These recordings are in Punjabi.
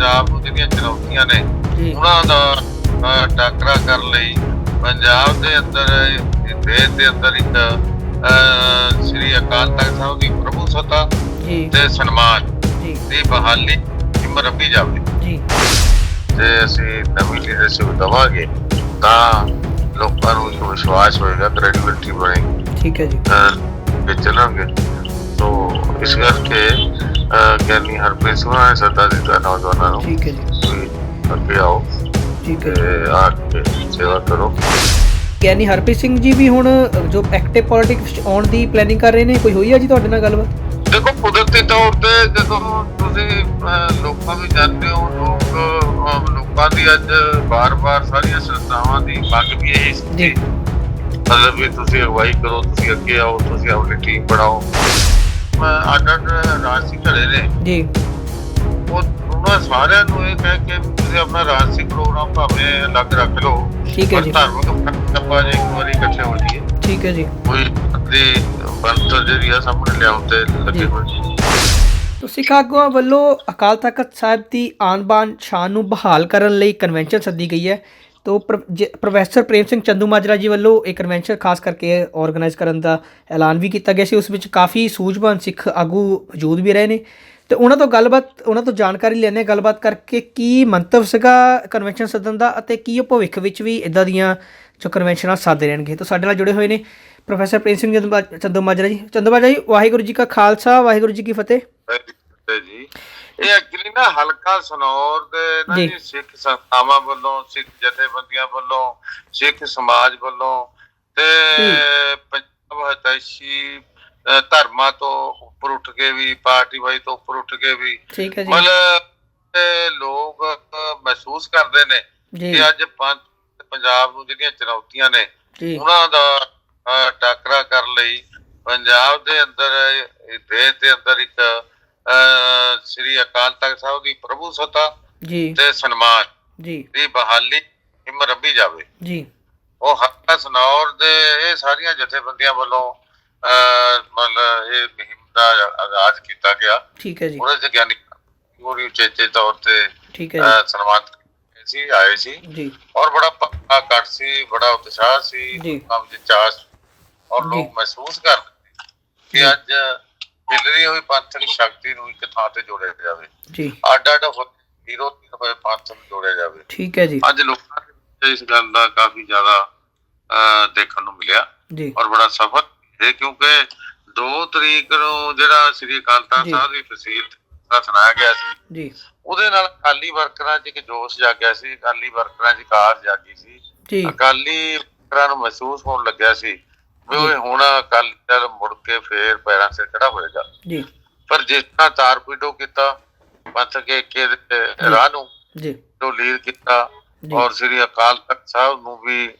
ਪੰਜਾਬ ਨੂੰ ਜਿਹੜੀਆਂ ਚੁਣੌਤੀਆਂ ਨੇ ਉਹਨਾਂ ਦਾ ਟਾਕਰਾ ਕਰਨ ਲਈ ਪੰਜਾਬ ਦੇ ਅੰਦਰ ਦੇਸ਼ ਦੇ ਅੰਦਰ ਇੱਕ ਸ੍ਰੀ ਅਕਾਲ ਤਖਤ ਸਾਹਿਬ ਦੀ ਪ੍ਰਭੂ ਸੱਤਾ ਤੇ ਸਨਮਾਨ ਦੀ ਬਹਾਲੀ ਹਿੰਮਤ ਰੱਖੀ ਜਾਵੇ ਜੀ। ਤੇ ਅਸੀਂ ਨਵੀਂ ਲੀਡਰਸ਼ਿਪ ਦਵਾਂਗੇ ਤਾਂ ਲੋਕਾਂ ਨੂੰ ਵਿਸ਼ਵਾਸ ਹੋਏਗਾ ਕ੍ਰੈਡੀਬਿਲਿਟੀ ਬਣੇਗੀ। ਠੀਕ ਹੈ ਜੀ। ਤੇ ਚੱਲਾਂਗੇ। ਸੋ ਇਸ ਕਰਕੇ ਗਿਆਨੀ ਹਰਪ੍ਰੀਤ ਸਿੰਘ ਨੇ ਸੱਦਾ ਦਿੱਤਾ ਨੌਜਵਾਨਾਂ ਨੂੰ। ਠੀਕ ਹੈ ਜੀ। ਅੱਗੇ ਆਓ। ਠੀਕ ਹੈ ਆ ਕੇ ਸੇਵਾ ਕਰੋ। ਗਿਆਨੀ ਹਰਪ੍ਰੀਤ ਸਿੰਘ ਜੀ ਵੀ ਹੁਣ ਜੋ ਐਕਟਿਵ ਪੋਲਿਟਿਕਸ ਚ ਆਉਣ ਦੀ ਪਲੈਨਿੰਗ ਕਰ ਰਹੇ ਨੇ ਕੋਈ ਹੋਈ ਆ ਜੀ ਤੁਹਾਡੇ ਨਾਲ ਗੱਲਬਾਤ? ਦੇਖੋ ਕੁਦਰਤੀ ਤੌਰ ਤੇ ਜਦੋਂ ਤੁਸੀਂ ਲੋਕਾਂ ਨੂੰ ਜਾਣਦੇ ਹੋ ਲੋਕ ਲੋਕਾਂ ਦੀ ਅੱਜ ਬਾਰ-ਬਾਰ ਸਾਰੀਆਂ ਸੰਸਥਾਵਾਂ ਦੀ ਮੰਗ ਵੀ ਇਹ ਸੀ ਮਤਲਬ ਵੀ ਤੁਸੀਂ ਅਗਵਾਈ ਕਰੋ ਤੁਸੀਂ ਅੱਗੇ ਆਓ ਤੁਸੀਂ ਆਪਣੀ ਟੀਮ ਬਣਾਓ। ਮੈਂ ਅੱਡ ਰਾਜਸੀ ਘੜੇ ਨੇ। ਜੀ। ਉਹ ਉਹਨਾਂ ਸਾਰਿਆਂ ਨੂੰ ਇਹ ਕਹਿ ਕੇ ਵੀ ਤੁਸੀਂ ਆਪਣਾ ਰਾਜਸੀ ਪ੍ਰੋਗਰਾਮ ਭਾਵੇਂ ਅਲੱਗ ਰੱਖ ਲਓ। ਠੀਕ ਹੈ ਪਰ ਜੀ। ਧਾਰਮਿਕ ਆਪਾਂ ਜੇ ਇੱਕ ਵਾਰੀ ਇਕੱਠੇ ਹੋ ਜਾਈਏ। ਠੀਕ ਹੈ ਜੀ। ਕੋਈ ਦੀ ਬੰਤਰ ਜਿਹੜੀ ਆ ਸਾਹਮਣੇ ਲਿਆਉਣ ਤੇ ਲੱਗੇ। ਹੋਏ ਜੀ। ਤੋ ਸਿੱਖ ਆਗੂਆਂ ਵੱਲੋਂ ਅਕਾਲ ਤਖਤ ਸਾਹਿਬ ਦੀ ਆਨ-ਬਾਨ ਸ਼ਾਨ ਨੂੰ ਬਹਾਲ ਕਰਨ ਲਈ ਕਨਵੈਨਸ਼ਨ ਸੱਦੀ ਗਈ ਹੈ। ਤੋ ਪ੍ਰੋਫੈਸਰ ਪ੍ਰੇਮ ਸਿੰਘ ਚੰਦੂਮਾਜਰਾ ਜੀ ਵੱਲੋਂ ਇਹ ਕਨਵੈਨਸ਼ਨ ਖਾਸ ਕਰਕੇ ਆਰਗੇਨਾਈਜ਼ ਕਰਨ ਦਾ ਐਲਾਨ ਵੀ ਕੀਤਾ ਗਿਆ ਸੀ, ਉਸ ਵਿੱਚ ਕਾਫੀ ਸੂਝਵਾਨ ਸਿੱਖ ਆਗੂ ਮੌਜੂਦ ਵੀ ਰਹੇ ਨੇ। ਤੇ ਉਹਨਾਂ ਤੋਂ ਗੱਲਬਾਤ, ਉਹਨਾਂ ਤੋਂ ਜਾਣਕਾਰੀ ਲੈਣੇ ਗੱਲਬਾਤ ਕਰਕੇ ਕੀ ਮੰਤਵ ਸੀਗਾ ਕਨਵੈਨਸ਼ਨ ਸੱਦਣ ਦਾ ਅਤੇ ਕੀ ਉਹ ਭਵਿੱਖ ਵਿੱਚ ਵੀ ਇਦਾਂ ਦੀਆਂ ਜੋ ਕਨਵੈਨਸ਼ਨਾਂ ਸਾਦੇ ਰਹਿਣਗੇ। ਤਾਂ ਸਾਡੇ ਨਾਲ ਜੁੜੇ ਹੋਏ ਨੇ ਪ੍ਰੋਫੈਸਰ ਪ੍ਰੇਮ ਸਿੰਘ ਚੰਦੂ ਮਾ- ਜੀ। ਚੰਦੂਮਾਜਰਾ ਜੀ, ਵਾਹਿਗੁਰੂ ਜੀ ਕਾ ਖਾਲਸਾ, ਵਾਹਿਗੁਰੂ ਜੀ ਕੀ ਫਤਿਹ। ਜੀ। ਇਹ ਐਕਚੁਅਲੀ ਨਾ ਹਲਕਾ ਸਨੌਰ ਦੇ ਨਾ ਜੀ। ਸਿੱਖ ਸੰਸਥਾਵਾਂ ਵੱਲੋਂ ਸਿੱਖ ਜਥੇਬੰਦੀਆਂ ਵੱਲੋਂ ਸਿੱਖ ਸਮਾਜ ਵੱਲੋਂ ਤੇ। ਪੰਜਾਬ ਹਤੈਸ਼ੀ ਧਰਮਾਂ ਤੋਂ ਉੱਪਰ ਉੱਠ ਕੇ ਵੀ ਪਾਰਟੀ ਵਾਈ ਤੋਂ ਉੱਪਰ ਉੱਠ ਕੇ ਵੀ ਮਤਲਬ ਲੋਕ ਮਹਿਸੂਸ ਕਰਦੇ ਨੇ ਕਿ ਅੱਜ ਪੰਜ ਪੰਜਾਬ ਨੂੰ ਜਿਹੜੀਆਂ ਚੁਣੌਤੀਆਂ ਨੇ ਉਹਨਾਂ ਦਾ ਟਾਕਰਾ ਕਰਨ ਲਈ। ਪੰਜਾਬ ਦੇ ਅੰਦਰ ਦੇਸ਼ ਦੇ ਅੰਦਰ ਇੱਕ ਸ੍ਰੀ ਅਕਾਲ ਤਖਤ ਸਾਹਿਬ ਦੀ ਪ੍ਰਭੂ ਸੱਤਾ ਜੀ। ਤੇ ਸਨਮਾਨ। ਜੀ। ਦੀ ਬਹਾਲੀ ਹਿੰਮਤ ਰੱਖੀ ਜਾਵੇ। ਜੀ। ਉਹ ਹੱਕਾ ਸਨੌਰ ਦੇ ਇਹ ਸਾਰੀਆਂ ਜਥੇਬੰਦੀਆਂ ਵੱਲੋਂ ਮਤਲਬ ਇਹ ਮੁਹਿੰਮ ਦਾ ਆਗਾਜ਼ ਕੀਤਾ ਗਿਆ। ਠੀਕ ਹੈ ਜੀ। ਉਹਦੇ ਚ ਗਿਆਨੀ ਪੂਰੀ ਉਚੇਚੇ ਤੌਰ ਤੇ ਠੀਕ ਹੈ ਸਨਮਾਨਿਤ ਕੀਤੇ ਸੀ ਆਏ ਸੀ। ਜੀ। ਜੀ ਔਰ ਬੜਾ ਪੱਕਾ ਕੱਟ ਸੀ ਬੜਾ ਉਤਸ਼ਾਹ ਸੀ ਜੀ। ਕੰਮ ਦੇ ਚਾਸ ਔਰ ਜੀ। ਲੋਕ ਮਹਿਸੂਸ ਕਰਦੇ ਕਿ ਅੱਜ ਮਿਲਰੀ ਹੋਈ ਪੰਥਕ ਸ਼ਕਤੀ ਨੂੰ ਇੱਕ ਥਾਂ ਤੇ ਜੋੜਿਆ ਜਾਵੇ। ਜੀ। ਅੱਡ ਅੱਡ ਹੀਰੋ ਹੋਏ ਪੰਥ ਨੂੰ ਜੋੜਿਆ ਜਾਵੇ। ਠੀਕ ਹੈ ਜੀ। ਅੱਜ ਲੋਕਾਂ ਦੇ ਇਸ ਗੱਲ ਦਾ ਕਾਫੀ ਜ਼ਿਆਦਾ ਦੇਖਣ ਨੂੰ ਮਿਲਿਆ। ਜੀ। ਔਰ ਬੜਾ ਸਫਲ ਹੈ ਕਿਉਂਕਿ 2 ਤਰੀਕ ਨੂੰ ਜਿਹੜਾ ਸ੍ਰੀ ਅਕਾਲ ਤਖਤ। ਸਾਹਿਬ ਦੀ ਫਸੀਲ ਦਾ ਸੁਣਾਇਆ ਗਿਆ ਸੀ ਜੀ। ਉਹਦੇ ਨਾਲ ਅਕਾਲੀ ਵਰਕਰਾਂ 'ਚ ਇੱਕ ਜੋਸ਼ ਜਾਗਿਆ ਸੀ ਅਕਾਲੀ ਵਰਕਰਾਂ 'ਚ ਆਸ ਜਾਗੀ ਸੀ। ਅਕਾਲੀ ਵਰਕਰਾਂ ਨੂੰ ਮਹਿਸੂਸ ਹੋਣ ਲੱਗਿਆ ਸੀ ਵੀ ਉਹ ਹੁਣ ਅਕਾਲੀ ਦਲ ਮੁੜ ਕੇ ਫੇਰ ਪੈਰਾਂ 'ਤੇ ਖੜਾ ਹੋਏਗਾ। ਜੀ। ਪਰ ਜਿਸ ਤਰ੍ਹਾਂ ਤਾਰਪੀਡੋ ਕੀਤਾ ਪੰਥ ਕੇ ਦੇ ਰਾਹ ਨੂੰ ਜੀ। ਤੋਂ ਲੀਡ ਕੀਤਾ। ਔਰ ਸ੍ਰੀ ਅਕਾਲ ਤਖਤ ਸਾਹਿਬ ਨੂੰ ਵੀ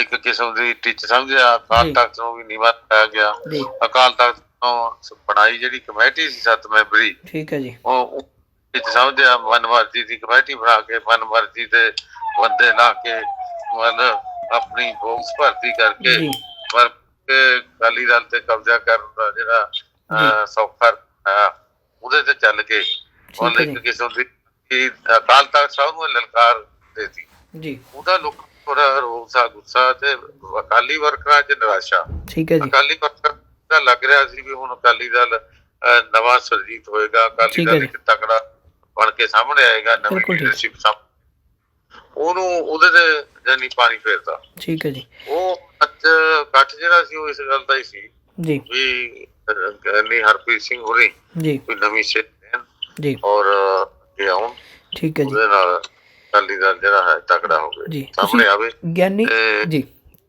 ਇੱਕ ਕਿਸਮ ਦੀ ਟਿੱਚ ਸਮਝਿਆ ਅਕਾਲ। ਤਖਤ ਨੂੰ ਵੀ ਨੀਵਾਂ ਪਾਇਆ ਗਿਆ। ਅਕਾਲ ਤਖਤ ਤੋਂ ਬਣਾਈ ਜਿਹੜੀ ਕਮੇਟੀ ਸੀ ਸੱਤ ਮੈਂਬਰੀ ਠੀਕ ਹੈ ਜੀ। ਉਹ ਵਿੱਚ ਸਮਝਿਆ ਮਨਮਰਜ਼ੀ ਦੀ ਕਮੇਟੀ ਬਣਾ ਕੇ ਮਨਮਰਜ਼ੀ ਦੇ ਬੰਦੇ ਲਾ ਕੇ ਮਨ ਆਪਣੀ ਬੋਕਸ ਭਰਤੀ ਕਰਕੇ ਪਰ ਅਕਾਲੀ ਦਲ ਤੇ ਕਬਜ਼ਾ ਕਰਨ ਦਾ ਜਿਹੜਾ ਸੌਖਾ ਉਹਦੇ ਤੇ ਚੱਲ ਕੇ ਉਹ ਹੈ ਇੱਕ। ਕਿਸਮ ਦੀ ਕਿ ਅਕਾਲ ਤਖਤ ਸਾਹਿਬ ਨੂੰ ਲਲਕਾਰ ਦੇਤੀ। ਜੀ। ਉਹਦਾ ਲੋਕ ਪੂਰਾ ਰੋਸਾ ਗੁੱਸਾ ਤੇ ਅਕਾਲੀ ਵਰਕਰਾਂ 'ਚ ਨਿਰਾਸ਼ਾ। ਠੀਕ ਹੈ ਜੀ। ਅਕਾਲੀ ਵਰਕਰ ਦਾ ਲੱਗ ਰਿਹਾ ਸੀ ਵੀ ਹੁਣ ਅਕਾਲੀ ਦਲ ਨਵਾਂ ਸਰਜੀਤ ਹੋਏਗਾ ਅਕਾਲੀ ਦਲ। ਇੱਕ ਤਕੜਾ ਬਣ ਕੇ ਸਾਹਮਣੇ ਆਏਗਾ ਨਵੀਂ। ਲੀਡਰਸ਼ਿਪ ਸਾਹਮਣੇ। ਉਹਨੂੰ ਉਹਦੇ ਤੇ ਜਾਨੀ ਪਾਣੀ ਫੇਰਦਾ। ਠੀਕ ਹੈ ਜੀ। ਉਹ ਅੱਜ ਇਕੱਠ ਜਿਹੜਾ ਸੀ ਉਹ ਇਸ ਗੱਲ ਦਾ ਹੀ ਸੀ ਜੀ। ਵੀ ਗੈਨੀ ਹਰਪ੍ਰੀਤ ਸਿੰਘ ਹੋਰੀ ਜੀ। ਕੋਈ ਨਵੀਂ ਸਿੱਖ ਜੀ। ਔਰ ਇਹ ਆਉਣ। ਠੀਕ ਹੈ ਜੀ। ਉਹਦੇ ਨਾਲ ਅਕਾਲੀ ਦਲ ਜਿਹੜਾ ਹੈ ਤਕੜਾ ਹੋਵੇ। ਜੀ, ਸਾਹਮਣੇ ਆਵੇ। ਗਿਆਨੀ ਜੀ।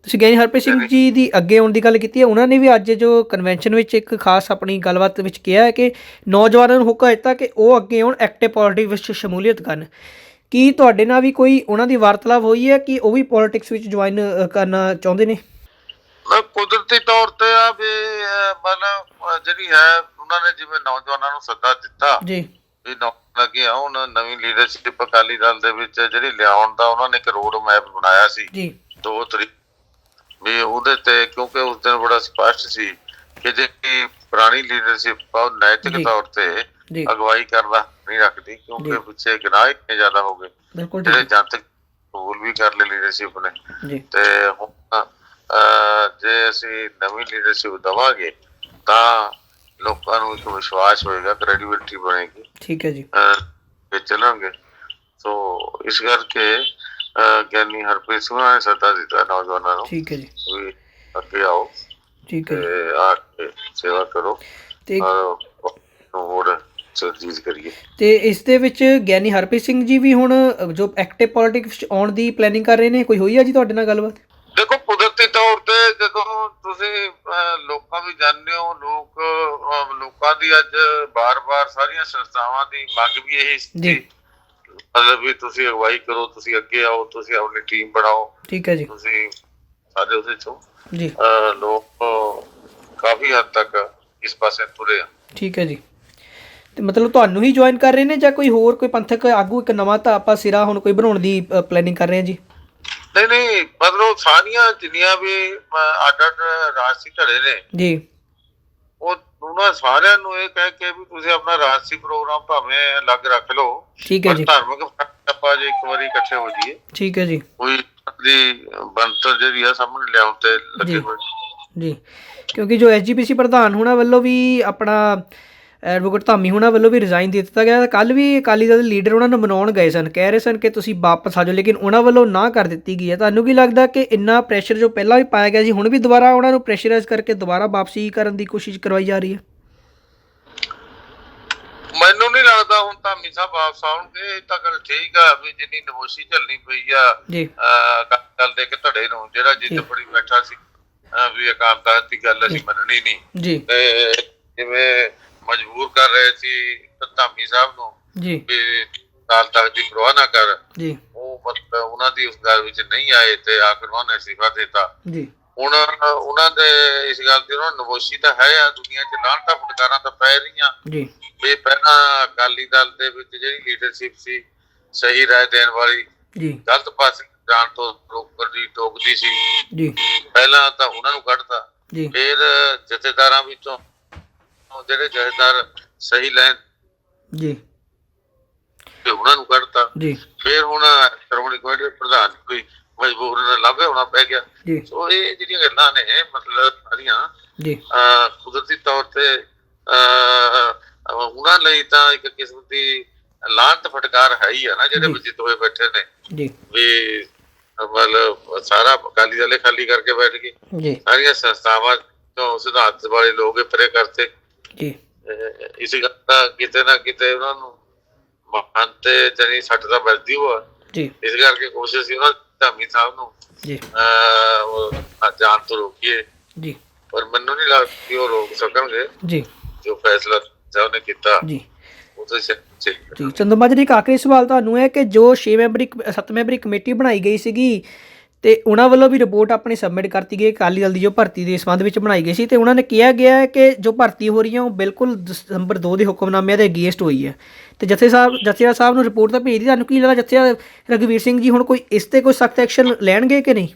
ਤੁਸੀਂ ਗਿਆਨੀ ਹਰਪ੍ਰੀਤ ਸਿੰਘ ਜੀ ਦੀ ਅੱਗੇ ਆਉਣ ਦੀ ਗੱਲ ਕੀਤੀ ਹੈ। ਉਹਨਾਂ ਨੇ ਵੀ ਅੱਜ ਜੋ ਕਨਵੈਨਸ਼ਨ ਵਿੱਚ ਇੱਕ ਖਾਸ ਆਪਣੀ ਗੱਲਬਾਤ ਵਿੱਚ ਕਿਹਾ ਹੈ ਕਿ ਨੌਜਵਾਨਾਂ ਨੂੰ ਹੁਕਮ ਦਿੱਤਾ ਕਿ ਉਹ ਅੱਗੇ ਆਉਣ ਐਕਟਿਵ ਪੋਲਿਟਿਕਸ ਵਿੱਚ ਸ਼ਮੂਲੀਅਤ ਕਰਨ। ਕੀ ਤੁਹਾਡੇ ਨਾਲ ਵੀ ਕੋਈ ਉਹਨਾਂ ਦੀ ਵਾਰਤਾਲਾਪ ਹੋਈ ਹੈ ਕਿ ਉਹ ਵੀ ਪੋਲਿਟਿਕਸ ਵਿੱਚ ਜੁਆਇਨ ਕਰਨਾ ਚਾਹੁੰਦੇ ਨੇ? ਕੁਦਰਤੀ ਤੌਰ ਤੇ ਆ ਵੀ ਮਤਲਬ ਜਿਹੜੀ ਹੈ ਉਹਨਾਂ ਨੇ ਜਿਵੇਂ ਨੌਜਵਾਨਾਂ ਨੂੰ ਸੱਦਾ ਦਿੱਤਾ ਜੀ। ਵੀ ਨੌਜਵਾਨ ਅੱਗੇ ਆਉਣ ਨਵੀਂ ਲੀਡਰਸ਼ਿਪ ਅਕਾਲੀ ਦਲ ਦੇ ਵਿੱਚ ਜਿਹੜੀ ਲਿਆਉਣ ਦਾ ਉਹਨਾਂ ਨੇ ਇੱਕ ਰੋਡ ਮੈਪ ਬਣਾਇਆ ਸੀ। ਜੀ। ਦੋ ਤਰੀਕ ਵੀ ਉਹਦੇ ਤੇ ਕਿਉਂਕਿ ਉਸ ਦਿਨ ਬੜਾ ਸਪਸ਼ਟ ਸੀ ਕਿ ਜਿਹੜੀ ਪੁਰਾਣੀ ਲੀਡਰਸ਼ਿਪ ਆ ਨੈਤਿਕ। ਤੌਰ ਤੇ ਅਗਵਾਈ ਕਰਦਾ ਨਹੀਂ ਰੱਖਦੀ ਕਿਉਂਕਿ। ਪਿੱਛੇ ਗੁਨਾਹ ਇੰਨੇ ਜ਼ਿਆਦਾ ਹੋ ਗਏ। ਬਿਲਕੁਲ ਜਿਹੜੇ ਜਨਤਕ ਕਬੂਲ ਵੀ ਕਰ ਲਈ ਲੀਡਰਸ਼ਿਪ ਨੇ। ਤੇ ਹੁਣ ਜੇ ਅਸੀਂ ਨਵੀਂ ਲੀਡਰਸ਼ਿਪ ਦਵਾਂਗੇ ਤਾਂ ਲੋਕਾਂ ਨੂੰ ਇੱਕ ਵਿਸ਼ਵਾਸ ਹੋਏਗਾ ਕ੍ਰੈਡੀਬਿਲਿਟੀ ਬਣੇਗੀ। ਠੀਕ ਹੈ ਜੀ। ਤੇ ਚੱਲਾਂਗੇ। ਸੋ ਇਸ ਕਰਕੇ ਗਿਆਨੀ ਹਰਪ੍ਰੀਤ ਸਿੰਘ ਨੇ ਸੱਦਾ ਦਿੱਤਾ ਨੌਜਵਾਨਾਂ ਨੂੰ ਠੀਕ ਹੈ ਜੀ। ਅੱਗੇ ਆਓ ਠੀਕ ਹੈ ਆ ਕੇ ਸੇਵਾ ਕਰੋ। ਤੇ ਹੋਰ ਸਰਜੀਤ ਕਰੀਏ। ਤੇ ਇਸ ਦੇ ਵਿੱਚ ਗਿਆਨੀ ਹਰਪ੍ਰੀਤ ਸਿੰਘ ਜੀ ਵੀ ਹੁਣ ਜੋ ਐਕਟਿਵ ਪੋਲਿਟਿਕਸ ਵਿੱਚ ਆਉਣ ਦੀ ਪਲੈਨਿੰਗ ਕਰ ਰਹੇ ਨੇ ਕੋਈ ਹੋਈ ਆ ਜੀ ਤੁਹਾਡੇ ਨਾਲ ਗੱਲਬਾਤ? ਦੇਖੋ ਕੁਦਰਤੀ ਤੌਰ ਤੇ ਜਦੋਂ ਤੁਸੀਂ ਲੋਕਾਂ ਵੀ ਜਾਣਦੇ ਹੋ ਲੋਕ ਲੋਕਾਂ ਦੀ ਅੱਜ ਬਾਰ-ਬਾਰ ਸਾਰੀਆਂ ਸੰਸਥਾਵਾਂ ਦੀ ਮੰਗ ਵੀ ਇਹੀ ਸੀ ਜੀ। ਮਤਲਬ ਵੀ ਤੁਸੀਂ ਅਗਵਾਈ ਕਰੋ ਤੁਸੀਂ ਅੱਗੇ ਆਓ ਤੁਸੀਂ ਆਪਣੀ ਟੀਮ ਬਣਾਓ। ਠੀਕ ਹੈ ਜੀ। ਤੁਸੀਂ ਸਾਡੇ ਉਹਦੇ ਚੋਂ ਜੀ। ਲੋਕ ਕਾਫੀ ਹੱਦ ਤੱਕ ਇਸ ਪਾਸੇ ਤੁਰੇ ਆ। ਠੀਕ ਹੈ ਜੀ। ਤੇ ਮਤਲਬ ਤੁਹਾਨੂੰ ਹੀ ਜੁਆਇਨ ਕਰ ਰਹੇ ਨੇ ਜਾਂ ਕੋਈ ਹੋਰ ਕੋਈ ਪੰਥਕ ਆਗੂ ਇੱਕ ਨਵਾਂ ਤਾਂ ਆਪਾਂ ਸਿਰਾ ਹੁਣ ਕੋਈ ਬਣਾਉਣ ਦੀ ਪਲੈਨਿੰਗ ਕਰ ਰਹੇ ਹਾਂ ਜੀ? ਨਹੀਂ ਨਹੀਂ ਮਤਲਬ ਸਾਰੀਆਂ ਜਿੰਨੀਆਂ ਵੀ ਅੱਡ ਅੱਡ ਰਾਜਸੀ ਧੜੇ ਨੇ ਜੀ। ਉਹ ਉਹਨਾਂ ਸਾਰਿਆਂ ਨੂੰ ਇਹ ਕਹਿ ਕੇ ਵੀ ਤੁਸੀਂ ਆਪਣਾ ਰਾਜਸੀ ਪ੍ਰੋਗਰਾਮ ਭਾਵੇਂ ਅਲੱਗ ਰੱਖ ਲਓ ਠੀਕ ਹੈ ਜੀ। ਧਾਰਮਿਕ ਆਪਾਂ ਜੇ ਇੱਕ ਵਾਰੀ ਇਕੱਠੇ ਹੋ ਜਾਈਏ ਠੀਕ ਹੈ ਜੀ। ਕੋਈ ਦੀ ਬੰਤਰ ਜਿਹੜੀ ਆ ਸਾਹਮਣੇ ਲਿਆਉਣ ਤੇ ਲੱਗੇ ਜੀ। ਹੋਏ। ਜੀ। ਕਿਉਂਕਿ ਜੋ ਐਸਜੀਪੀਸੀ ਪ੍ਰਧਾਨ ਹੋਣਾ ਵੱਲੋਂ ਵੀ ਆਪਣਾ ਐਡਵੋਕੇਟ ਧਾਮੀ ਹੋਣਾ ਵੱਲੋਂ ਵੀ ਰਿਜ਼ਾਈਨ ਦੇ ਦਿੱਤਾ ਗਿਆ। ਕੱਲ ਵੀ ਅਕਾਲੀ ਦਲ ਦੇ ਲੀਡਰ ਉਹਨਾਂ ਨੂੰ ਮਨਾਉਣ ਗਏ ਸਨ। ਕਹਿ ਰਹੇ ਸਨ ਕਿ ਤੁਸੀਂ ਵਾਪਸ ਆ ਜਾਓ ਲੇਕਿਨ ਉਹਨਾਂ ਵੱਲੋਂ ਨਾ ਕਰ ਦਿੱਤੀ ਗਈ ਹੈ। ਤੁਹਾਨੂੰ ਕੀ ਲੱਗਦਾ ਕਿ ਇੰਨਾ ਪ੍ਰੈਸ਼ਰ ਜੋ ਪਹਿਲਾਂ ਵੀ ਪਾਇਆ ਗਿਆ ਸੀ ਹੁਣ ਵੀ ਦੁਬਾਰਾ ਉਹਨਾਂ ਨੂੰ ਪ੍ਰੈਸ਼ਰਾਈਜ਼ ਕਰਕੇ ਦੁਬਾਰਾ ਵਾਪਸੀ ਕਰਨ ਦੀ ਕੋਸ਼ਿਸ਼ ਕਰਵਾਈ ਜਾ ਰਹੀ ਹੈ? ਮੈਨੂੰ ਨਹੀਂ ਲੱਗਦਾ ਹੁਣ ਤਾਂ ਮੀਸਾ ਵਾਪਸ ਆਉਣਗੇ। ਇਹ ਤਾਂ ਗੱਲ ਠੀਕ ਆ ਵੀ ਜਿੰਨੀ ਨਮੋਸ਼ੀ ਝੱਲਣੀ ਪਈ ਆ ਗੱਲ ਦੇ ਕੇ ਧੜੇ ਨੂੰ ਜਿਹੜਾ। ਜਿੱਤ ਫੜੀ ਬੈਠਾ ਸੀ। ਵੀ ਅਕਾਲ ਤਖਤ ਦੀ ਗੱਲ ਅਸੀਂ ਮੰਨਣੀ ਨਹੀਂ। ਜੀ। ਤੇ ਜਿਵੇਂ ਮਜਬੂਰ ਕਰ ਰਹੇ ਸੀ ਧਾਮੀ ਸਾਹਿਬ ਨੂੰ ਜੀ। ਵੀ ਅਕਾਲ ਤਖਤ ਦੀ ਪਰਵਾਹ ਨਾ ਕਰ। ਜੀ। ਉਹ ਮਤਲਬ ਉਹਨਾਂ ਦੀ ਉਸ ਗੱਲ ਵਿੱਚ ਨਹੀਂ ਆਏ ਤੇ ਆਖਰ ਉਹਨਾਂ ਨੇ ਸਿਫਾ ਦਿੱਤਾ। ਜੀ। ਹੁਣ ਉਹਨਾਂ ਦੇ ਇਸ ਗੱਲ ਦੀ ਉਹਨਾਂ ਨੂੰ ਨਮੋਸ਼ੀ ਤਾਂ ਹੈ ਆ ਦੁਨੀਆ 'ਚ ਲਾਂਟਾ ਫਟਕਾਰਾਂ ਤਾਂ ਪੈ ਰਹੀਆਂ। ਜੀ। ਵੀ ਪਹਿਲਾਂ ਅਕਾਲੀ ਦਲ ਦੇ ਵਿੱਚ ਜਿਹੜੀ ਲੀਡਰਸ਼ਿਪ ਸੀ ਸਹੀ ਰਾਏ ਦੇਣ ਵਾਲੀ ਜੀ। ਗਲਤ ਪਾਸੇ ਜਾਣ ਤੋਂ ਰੋਕਣ ਦੀ ਟੋਕਦੀ ਸੀ। ਜੀ। ਪਹਿਲਾਂ ਤਾਂ ਉਹਨਾਂ ਨੂੰ ਕੱਢਤਾ। ਜੀ। ਫਿਰ ਜਥੇਦਾਰਾਂ ਵਿੱਚੋਂ ਜਿਹੜੇ ਜਥੇਦਾਰ ਸਹੀ ਲੈਣ ਜੀ। ਤੇ ਉਹਨਾਂ ਨੂੰ ਕੱਢਤਾ। ਜੀ। ਫਿਰ ਹੁਣ ਸ਼੍ਰੋਮਣੀ ਕਮੇਟੀ ਪ੍ਰਧਾਨ ਕੋਈ ਮਜਬੂਰ ਨਾਲ ਲਾਭੇ ਹੋਣਾ ਪੈ ਗਿਆ। ਸੋ ਇਹ ਜਿਹੜੀਆਂ ਗੱਲਾਂ ਨੇ ਮਤਲਬ ਸਾਰੀਆਂ ਜੀ। ਕੁਦਰਤੀ ਤੌਰ ਤੇ ਉਹਨਾਂ ਲਈ ਤਾਂ ਇੱਕ ਕਿਸਮ ਦੀ ਲਾਂਤ ਫਟਕਾਰ ਹੈ ਹੀ ਆ ਨਾ ਜਿਹੜੇ। ਵਜਿਤ ਹੋਏ ਬੈਠੇ ਨੇ। ਜੀ। ਵੀ ਮਤਲਬ ਸਾਰਾ ਅਕਾਲੀ ਦਲੇ ਖਾਲੀ ਕਰਕੇ ਬੈਠ ਗਏ। ਜੀ। ਸਾਰੀਆਂ ਸੰਸਥਾਵਾਂ ਤੋਂ ਸਿਧਾਂਤ ਵਾਲੇ ਲੋਕ ਪਰੇ ਕਰਤੇ। ਜੀ। ਇਸ ਦਾ ਕਿਤੇ ਨਾ ਕਿਤੇ ਉਹਨਾਂ ਨੂੰ ਮਨ ਤੇ ਜਨੀ ਸੱਟ ਦਾ ਵੱਜਦੀ ਹੋਆ ਜੀ। ਇਸ ਕਰਕੇ ਕੋਸ਼ਿਸ਼ ਸੀ ਉਹਨਾਂ ਧਾਮੀ ਸਾਹਿਬ ਨੂੰ ਜੀ। ਉਹ ਜਾਣ ਤੋਂ ਰੋਕੀਏ। ਜੀ। ਪਰ ਮੈਨੂੰ ਨਹੀਂ ਲੱਗਦਾ ਕਿ ਉਹ ਰੋਕ ਸਕਣਗੇ। ਜੀ। ਜੋ ਫੈਸਲਾ ਸਾਹਿਬ ਨੇ ਕੀਤਾ ਜੀ। ਉਹ ਤਾਂ ਸਹੀ ਜੀ। ਚੰਦੂਮਾ ਜੀ ਇੱਕ ਆਖਰੀ ਸਵਾਲ ਤੁਹਾਨੂੰ ਹੈ ਕਿ ਜੋ 6 ਮੈਂਬਰੀ 7 ਮੈਂਬਰੀ ਕਮੇਟੀ ਬਣਾਈ ਗਈ ਸੀਗੀ ਤੇ ਉਹਨਾਂ ਵੱਲੋਂ ਵੀ ਰਿਪੋਰਟ ਆਪਣੀ ਸਬਮਿਟ ਕਰਤੀ ਗਈ ਅਕਾਲੀ ਦਲ ਦੀ ਜੋ ਭਰਤੀ ਦੇ ਸੰਬੰਧ ਵਿੱਚ ਬਣਾਈ ਗਈ ਸੀ ਤੇ ਉਹਨਾਂ ਨੇ ਕਿਹਾ ਗਿਆ ਹੈ ਕਿ ਜੋ ਭਰਤੀ ਹੋ ਰਹੀ ਹੈ ਉਹ ਬਿਲਕੁਲ ਦਸੰਬਰ 2 ਦੇ ਹੁਕਮਨਾਮਿਆਂ ਦੇ ਅਗੇਂਸਟ ਹੋਈ ਹੈ। ਤੇ ਜਥੇ ਸਾਹਿਬ ਜਥੇਦਾਰ ਸਾਹਿਬ ਨੂੰ ਰਿਪੋਰਟ ਤਾਂ ਭੇਜ ਦੀ ਤੁਹਾਨੂੰ ਕੀ ਲੱਗਦਾ ਜਥੇਦਾਰ ਰਗਵੀਰ ਸਿੰਘ ਜੀ ਹੁਣ ਕੋਈ ਇਸ ਤੇ ਕੋਈ ਸਖਤ ਐਕਸ਼ਨ ਲੈਣਗੇ ਕਿ ਨਹੀਂ?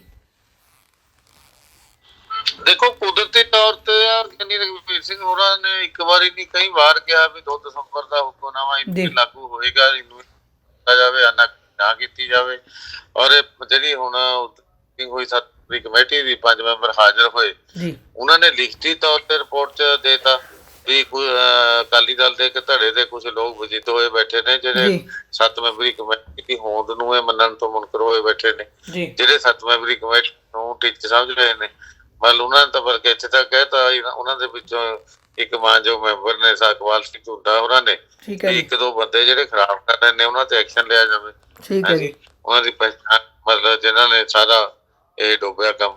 ਦੇਖੋ ਕੁਦਰਤੀ ਤੌਰ ਤੇ ਆ ਕਿੰਨੀ ਰਘਵੀਰ ਸਿੰਘ ਹੋਰਾਂ ਨੇ ਇੱਕ ਵਾਰੀ ਨਹੀਂ ਕਈ ਵਾਰ ਕਿਹਾ ਵੀ 2 ਦਸੰਬਰ ਦਾ ਹੁਕਮਨਾਮਾ। ਇਹਨੂੰ ਲਾਗੂ ਹੋਏਗਾ ਇਹਨੂੰ ਜਾਵੇ ਨਾ ਨਾ ਕੀਤੀ ਜਾਵੇ। ਔਰ ਜਿਹੜੀ ਹੁਣ ਮੀਟਿੰਗ ਹੋਈ ਸਾਡੀ ਕਮੇਟੀ ਦੀ ਪੰਜ ਮੈਂਬਰ ਹਾਜ਼ਰ ਹੋਏ। ਜੀ। ਉਹਨਾਂ ਨੇ ਲਿਖਤੀ ਤੌਰ ਤੇ ਰਿਪੋਰਟ ਚ ਦੇਤਾ ਵੀ ਅਕਾਲੀ ਦਲ ਦੇ ਇੱਕ ਧੜੇ ਦੇ ਕੁਝ ਲੋਕ ਵਜਿਤ ਹੋਏ ਬੈਠੇ ਨੇ ਜਿਹੜੇ। ਸੱਤ ਮੈਂਬਰੀ ਕਮੇਟੀ ਦੀ ਹੋਂਦ ਨੂੰ ਇਹ ਮੰਨਣ ਤੋਂ ਮੁਨਕਰ ਹੋਏ ਬੈਠੇ ਨੇ। ਜਿਹੜੇ ਸੱਤ ਮੈਂਬਰੀ ਕਮੇਟੀ ਨੂੰ ਟੀਚਰ ਸਮਝ ਰਹੇ ਨੇ। ਮਤਲਬ ਉਹਨਾਂ ਨੇ ਤਾਂ ਬਲਕਿ ਇੱਥੇ ਤੱਕ ਕਹਿਤਾ ਉਹਨਾਂ ਦੇ ਵਿੱਚੋਂ ਇੱਕ ਮਾਨਯੋਗ ਮੈਂਬਰ ਨੇ ਸਾਕਵਾਲ ਸਿੰਘ ਝੁੰਡਾ ਉਹਨਾਂ ਨੇ ਇੱਕ ਦੋ ਬੰਦੇ ਜਿਹੜੇ ਖਰਾਬ ਕਰ ਰਹੇ ਨੇ ਉਹਨਾਂ ਤੇ ਐਕਸ਼ਨ ਲਿਆ ਜਾਵੇ। ਠੀਕ ਹੈ ਜੀ। ਉਹਨਾਂ ਦੀ ਪਹਿਚਾਣ ਮਤਲਬ ਜਿਨ੍ਹਾਂ ਨੇ ਸਾਰਾ ਇਹ ਡੋਬਿਆ ਕੰਮ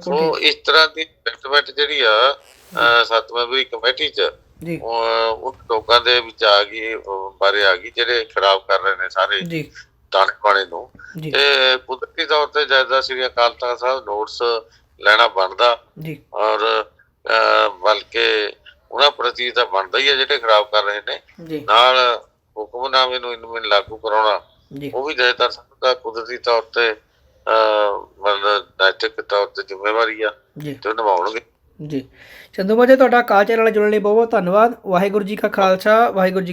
ਸੋ ਇਸ ਤਰ੍ਹਾਂ ਦੀ ਡਿਵੈਲਪਮੈਂਟ ਜਿਹੜੀ ਆ ਅਹ, ਸੱਤ ਮੈਂਬਰੀ ਕਮੇਟੀ ਚ ਜੀ। ਉਹ ਲੋਕਾਂ ਦੇ ਵਿੱਚ ਆ ਗਈ ਬਾਰੇ ਆ ਗਈ ਜਿਹੜੇ ਖਰਾਬ ਕਰ ਰਹੇ ਨੇ ਸਾਰੇ ਜੀ। ਦਾਣੇ ਪਾਣੇ ਨੂੰ। ਤੇ ਕੁਦਰਤੀ ਤੌਰ ਤੇ ਜੈਦਾ ਸ੍ਰੀ ਅਕਾਲ ਤਖਤ ਸਾਹਿਬ ਨੋਟਸ ਲੈਣਾ ਬਣਦਾ। ਜੀ। ਔਰ ਬਲਕਿ ਉਹਨਾਂ ਪ੍ਰਤੀ ਤਾਂ ਬਣਦਾ ਹੀ ਹੈ ਜਿਹੜੇ ਖਰਾਬ ਕਰ ਰਹੇ ਨੇ। ਨਾਲ ਹੁਕਮਨਾਮੇ ਨੂੰ ਇਹਨੂੰ ਮੈਨੂੰ ਲਾਗੂ ਕਰਾਉਣਾ ਉਹ ਵੀ ਜੈਦਾਰ ਸਾਹਿਬ ਦਾ ਕੁਦਰਤੀ ਤੌਰ ਤੇ ਮਤਲਬ ਨੈਤਿਕ ਤੌਰ ਤੇ ਜ਼ਿੰਮੇਵਾਰੀ ਆ ਜੀ। ਤੇ ਉਹ ਨਿਭਾਉਣਗੇ। ਜੀ। ਚੰਦੂਮਾ ਜੀ ਤੁਹਾਡਾ ਕਾਲ ਚੈਨਲ ਨਾਲ ਜੁੜਨ ਲਈ ਬਹੁਤ ਬਹੁਤ ਧੰਨਵਾਦ। ਵਾਹਿਗੁਰੂ ਜੀ ਕਾ ਖਾਲਸਾ ਵਾਹਿਗੁਰੂ ਜੀ ਕੀ